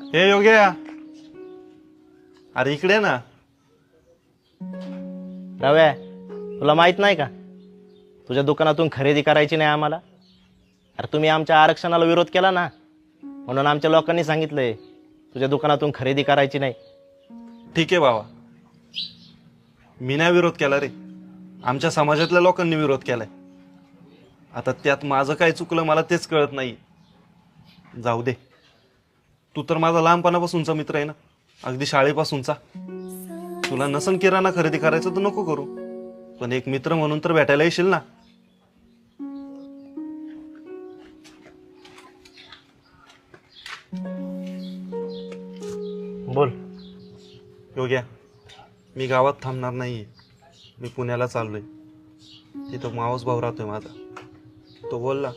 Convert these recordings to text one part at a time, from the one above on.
हे योग्या. अरे इकडे ना. रव्या तुला माहीत नाही का? तुझ्या दुकानातून खरेदी करायची नाही आम्हाला. अरे तुम्ही आमच्या आरक्षणाला विरोध केला ना. म्हणून आमच्या लोकांनी सांगितलंय तुझ्या दुकानातून खरेदी करायची नाही. ठीक आहे बाबा मी नाही विरोध केला रे. आमच्या समाजातल्या लोकांनी विरोध केलाय. आता त्यात माझं काय चुकलं मला तेच कळत नाही. जाऊ दे. तू तर माझा लहानपणापासूनचा मित्र आहे ना. अगदी शाळेपासूनचा. तुला नसन किराणा खरेदी करायचं तर नको करू. पण एक मित्र म्हणून तर भेटायला येशील ना. बोल. योग्या मी गावात थांबणार नाहीये. मी पुण्याला चाललोय. तिथं मावस भाऊ राहतोय माझा. तो बोलला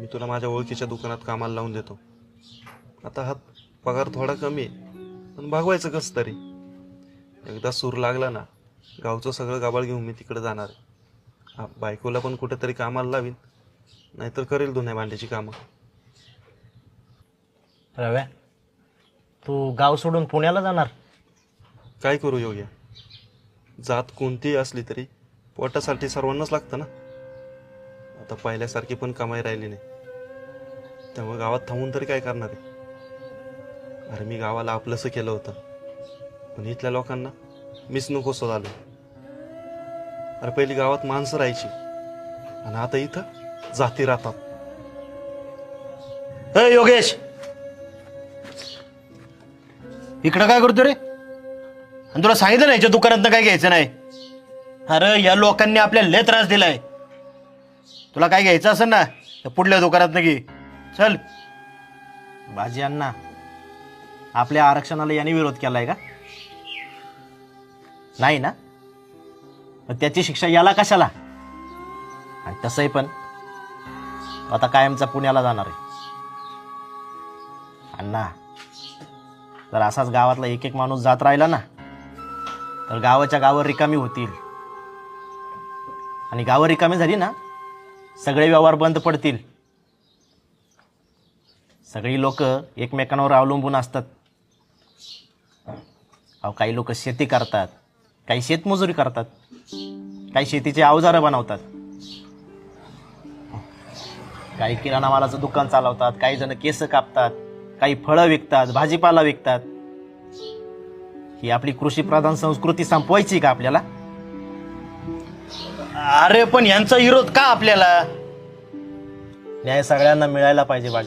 मी तुला माझ्या ओळखीच्या दुकानात कामाला लावून देतो. आता हा पगार थोडा कमी आहे. पण भागवायचं कसं तरी? एकदा सूर लागला ना गावचं सगळं गाबाळ घेऊन मी तिकडे जाणार आहे. हा, बायकोला पण कुठेतरी कामाला लावीन. नाहीतर करेल धुण्या भांड्याची कामं. रव्या तू गाव सोडून पुण्याला जाणार? काय करू योग्य? जात कोणतीही असली तरी पोटासाठी सर्वांनाच लागतं ना. आता पहिल्यासारखी पण कमाई राहिली नाही. त्यामुळे गावात थांबून तरी काय करणार आहे? अरे मी गावाला आपलंसं केलं होतं. पण इथल्या लोकांना मीच नकोसं झालो अरे पहिली गावात माणसं राहायची. आणि आता इथं जाती राहतात. ए योगेश! इकडं काय करतो रे? आणि तुला सांगितलं नाही याच्या दुकानात काय घ्यायचं नाही? अरे या लोकांनी आपल्याला लय त्रास दिलाय. तुला काय घ्यायचं असेल ना तर पुढल्या दुकानात घे. चल. भाजी अण्णा आपल्या आरक्षणाला याने विरोध केलाय का? नाही ना? मग त्याची शिक्षा याला कशाला? आणि तसंही पण आता कायमचा पुण्याला जाणार आहे. अण्णा जर असाच गावातला एक एक माणूस जात राहिला ना तर गावाच्या गावं रिकामी होतील. आणि गावं रिकामी झाली ना सगळे व्यवहार बंद पडतील. सगळी लोक एकमेकांवर अवलंबून असतात. अहो काही लोक शेती करतात. काही शेतमजुरी करतात. काही शेतीचे अवजारं बनवतात. काही किराणा मालाचं दुकान चालवतात काही जण केस कापतात काही फळं विकतात भाजीपाला विकतात. ही आपली कृषी प्रधान संस्कृती संपवायची का आपल्याला? अरे पण यांचा विरोध का आपल्याला? न्याय सगळ्यांना मिळायला पाहिजे बाजी.